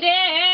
đê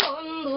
বন্ধু